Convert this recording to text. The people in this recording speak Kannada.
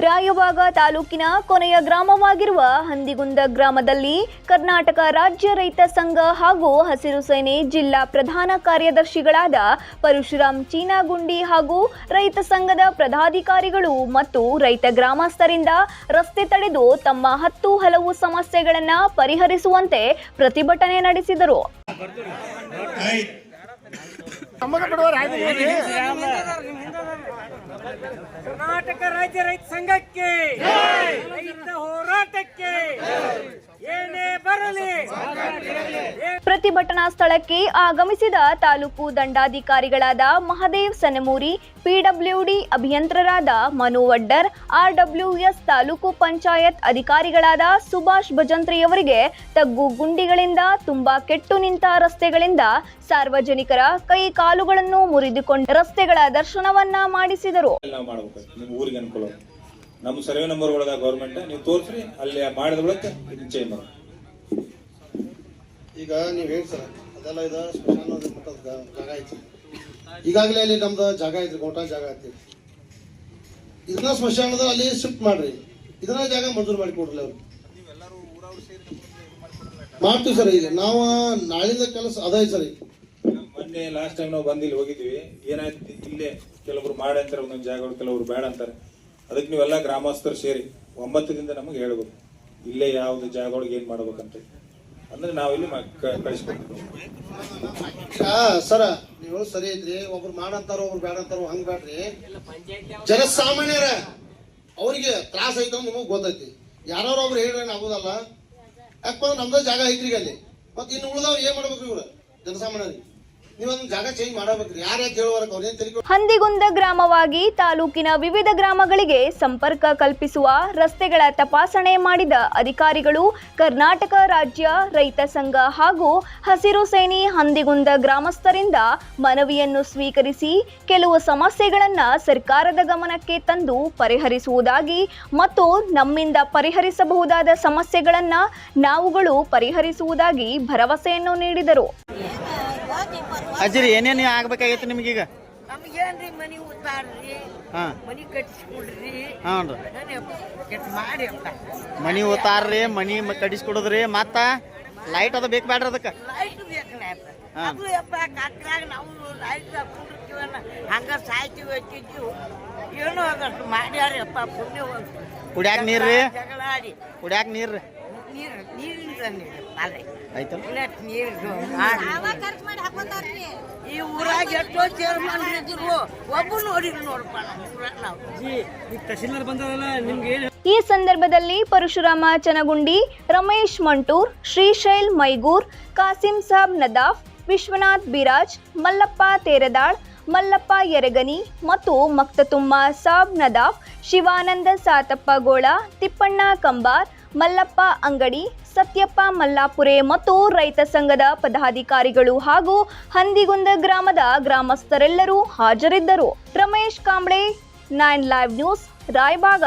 ರಾಯಬಾಗ ತಾಲೂಕಿನ ಕೊನೆಯ ಗ್ರಾಮವಾಗಿರುವ ಹಂದಿಗುಂದ ಗ್ರಾಮದಲ್ಲಿ ಕರ್ನಾಟಕ ರಾಜ್ಯ ರೈತ ಸಂಘ ಹಾಗೂ ಹಸಿರು ಸೇನೆ ಜಿಲ್ಲಾ ಪ್ರಧಾನ ಕಾರ್ಯದರ್ಶಿಗಳಾದ ಪರಶುರಾಮ್ ಚೀನಾಗುಂಡಿ ಹಾಗೂ ರೈತ ಸಂಘದ ಪದಾಧಿಕಾರಿಗಳು ಮತ್ತು ರೈತ ಗ್ರಾಮಸ್ಥರಿಂದ ರಸ್ತೆ ತಡೆದು ತಮ್ಮ ಹತ್ತು ಹಲವು ಸಮಸ್ಯೆಗಳನ್ನು ಪರಿಹರಿಸುವಂತೆ ಪ್ರತಿಭಟನೆ ನಡೆಸಿದರು. ಕರ್ನಾಟಕ ರಾಜ್ಯ ರೈತ ಸಂಘಕ್ಕೆ ರೈತ ಹೋರಾಟಕ್ಕೆ. ಪ್ರತಿಭಟನಾ ಸ್ಥಳಕ್ಕೆ ಆಗಮಿಸಿದ ತಾಲೂಕು ದಂಡಾಧಿಕಾರಿಗಳಾದ ಮಹದೇವ್ ಸನಮೂರಿ, ಪಿಡಬ್ಲ್ಯೂಡಿ ಅಭಿಯಂತರರಾದ ಮನು ವಡ್ಡರ್, ಆರ್ಡಬ್ಲ್ಯೂಎಸ್ ತಾಲೂಕು ಪಂಚಾಯತ್ ಅಧಿಕಾರಿಗಳಾದ ಸುಭಾಷ್ ಭಜಂತ್ರಿಯವರಿಗೆ ತಗ್ಗು ಗುಂಡಿಗಳಿಂದ ತುಂಬಾ ಕೆಟ್ಟು ನಿಂತ ರಸ್ತೆಗಳಿಂದ ಸಾರ್ವಜನಿಕರ ಕೈ ಕಾಲುಗಳನ್ನು ಮುರಿದುಕೊಂಡು ರಸ್ತೆಗಳ ದರ್ಶನವನ್ನ ಮಾಡಿಸಿದರು. ನಮ್ಮ ಸರ್ವೆ ನಂಬರ್ ಒಳಗ ಗೌರ್ಮೆಂಟ್, ನೀವು ತೋರಿಸ್ರಿ, ಅಲ್ಲಿ ಮಾಡಿದ ಬಳಕ ಚೇಂಜ್ ಮಾಡಿ ಈಗ ನೀವು ಹೇಳಿ ಸರ್, ಅದೆಲ್ಲ ಇದು ಸ್ಮಶಾನ ಜಾಗ ಐತಿ. ಈಗಾಗಲೇ ಅಲ್ಲಿ ನಮ್ದು ಜಾಗ ಐತಿ ಗೋಟಾ ಜಾಗ ಐತಿ ಇದನ್ನ ಸ್ಮಶಾನದ ಅಲ್ಲಿ ಶಿಫ್ಟ್ ಮಾಡ್ರಿ. ಇದನ್ನ ಜಾಗ ಮಂಜೂರು ಮಾಡಿ ಕೊಡ್ರಿ ಅವ್ರು. ಮಾಡ್ತೀವಿ ಸರ್ ಈಗ, ನಾವು ನಾಳಿಂದ ಕೆಲಸ ಅದೈತಿ ಸರ್ ಈಗ. ಮೊನ್ನೆ ಲಾಸ್ಟ್ ಟೈಮ್ ನಾವು ಬಂದಿಲ್ಲಿ ಹೋಗಿದ್ವಿ, ಏನಾಯ್ತು ಇಲ್ಲೇ ಕೆಲವರು ಮಾಡಿ ಅಂತಾರೆ, ಒಂದೊಂದು ಜಾಗಗಳು ಕೆಲವರು ಬೇಡ ಅಂತಾರೆ. ಅದಕ್ಕೆ ನೀವೆಲ್ಲ ಗ್ರಾಮಸ್ಥರು ಸೇರಿ ಒಂಬತ್ತರಿಂದ ನಮಗೆ ಹೇಳ್ಬೇಕು, ಇಲ್ಲೇ ಯಾವ್ದು ಜಾಗಗಳಿಗೆ ಏನ್ ಮಾಡ್ಬೇಕಂತ. ಅಂದ್ರೆ ನಾವು ಇಲ್ಲಿ ಕಳಿಸ್ಕೊಡ್ತೀವಿ. ಈಗ ಸರ, ನೀವು ಸರಿ ಐತ್ರಿ ಒಬ್ರು ಮಾಡಂತಾರ, ಒಬ್ರು ಬೇಡ ಹಂಗ ಬೇಡ್ರಿ ಜನಸಾಮಾನ್ಯರ, ಅವ್ರಿಗೆ ತ್ರಾಸ ಐತ ನಿಮಗ್ ಗೊತ್ತೈತಿ. ಯಾರು ಒಬ್ರು ಹೇಳ್ರಿ ಆಗುದಲ್ಲ. ಯಾಕಂದ್ರೆ ನಮ್ದ ಜಾಗ ಐತ್ರಿ ಅಲ್ಲಿ. ಮತ್ತೆ ಇನ್ನು ಉಳ್ದವ್ರು ಏನ್ ಮಾಡ್ಬೇಕ್ರಿ ಇವ್ರ? ಜನಸಾಮಾನ್ಯರಿಗೆ. ಹಂದಿಗುಂದ ಗ್ರಾಮವಾಗಿ ತಾಲೂಕಿನ ವಿವಿಧ ಗ್ರಾಮಗಳಿಗೆ ಸಂಪರ್ಕ ಕಲ್ಪಿಸುವ ರಸ್ತೆಗಳ ತಪಾಸಣೆ ಮಾಡಿದ ಅಧಿಕಾರಿಗಳು ಕರ್ನಾಟಕ ರಾಜ್ಯ ರೈತ ಸಂಘ ಹಾಗೂ ಹಸಿರು ಸೇನೆ ಹಂದಿಗುಂದ ಗ್ರಾಮಸ್ಥರಿಂದ ಮನವಿಯನ್ನು ಸ್ವೀಕರಿಸಿ ಕೆಲವು ಸಮಸ್ಯೆಗಳನ್ನು ಸರ್ಕಾರದ ಗಮನಕ್ಕೆ ತಂದು ಪರಿಹರಿಸುವುದಾಗಿ ಮತ್ತು ನಮ್ಮಿಂದ ಪರಿಹರಿಸಬಹುದಾದ ಸಮಸ್ಯೆಗಳನ್ನು ನಾವುಗಳು ಪರಿಹರಿಸುವುದಾಗಿ ಭರವಸೆಯನ್ನು ನೀಡಿದರು. ಅಜ್ಜಿರಿ ಏನೇನು ಆಗ್ಬೇಕಾಗೈತೆ ನಿಮ್ಗೀಗ ನಮ್ಗೇನ್ರಿ ಮನಿ ಉತ್ತಾರ್ರಿ ಹಾಂ. ಮನಿ ಕಟ್ಟಿಸ್ಕೊಡ್ರಿ. ಹಾಂ ರೀ ಮಾಡಿ ಮನಿ ಮನಿ ಕಡಿಸ್ಕೊಡೋದ್ರಿ ಮತ್ತ ಲೈಟ್ ಅದ ಬೇಕು ಬೇಡ್ರಿ ಅದಕ್ಕೆ. ಲೈಟ್ ಬೇಕಲ್ಲ. ಅದು ನಾವು ಲೈಟ್ ಹಂಗ ಸಾಯ್ತೀವಿ ಏನೋ ಅದಷ್ಟು ಪುಣ್ಯ ಕುಡ್ಯಾಕ ನೀರ್ರಿ? ಜಗಳ ಆಡಿ. ಕುಡ್ಯಾಕ ನೀರ್ರಿ? ನೀರು ನೀರಿಂದ ನೀರು ಅಲ್ಲೇ ಆಯ್ತಲ್ಲ? ಇಲ್ಲಟ್ ನೀರು ಮಾಡಿ ಈ ಊರಾಗ ಎಷ್ಟೋ ಚೇರ್ಮನ್ ಇದ್ರು ಒಬ್ಬ ನೋಡಿದ್ರು ನೋಡಪ್ಪ ನಮ್ಮ ಊರಾಗ ನಾವು. ಈ ಸಂದರ್ಭದಲ್ಲಿ ಪರಶುರಾಮ ಚನಗುಂಡಿ ರಮೇಶ್ ಮಂಟೂರ್ ಶ್ರೀಶೈಲ್ ಮೈಗೂರ್ ಕಾಸಿಂ ಸಾಬ್ ನದಾಫ್ ವಿಶ್ವನಾಥ್ ಬಿರಾಜ್ ಮಲ್ಲಪ್ಪ ತೇರದಾಳ್ ಮಲ್ಲಪ್ಪ ಯರಗನಿ ಮತ್ತು ಮಕ್ತತುಮ್ಮ ಸಾಬ್ ನದಾಫ್ ಶಿವಾನಂದ ಸಾತಪ್ಪ ಗೋಳ ತಿಪ್ಪಣ್ಣ ಕಂಬಾರ್ ಮಲ್ಲಪ್ಪ ಅಂಗಡಿ, ಸತ್ಯಪ್ಪ ಮಲ್ಲಾಪುರೆ ಮತ್ತು ರೈತ ಸಂಘದ ಪದಾಧಿಕಾರಿಗಳು ಹಾಗೂ ಹಂದಿಗುಂದ ಗ್ರಾಮದ ಗ್ರಾಮಸ್ಥರೆಲ್ಲರೂ ಹಾಜರಿದ್ದರು. Ramesh Kamble, nine live news, Raybag.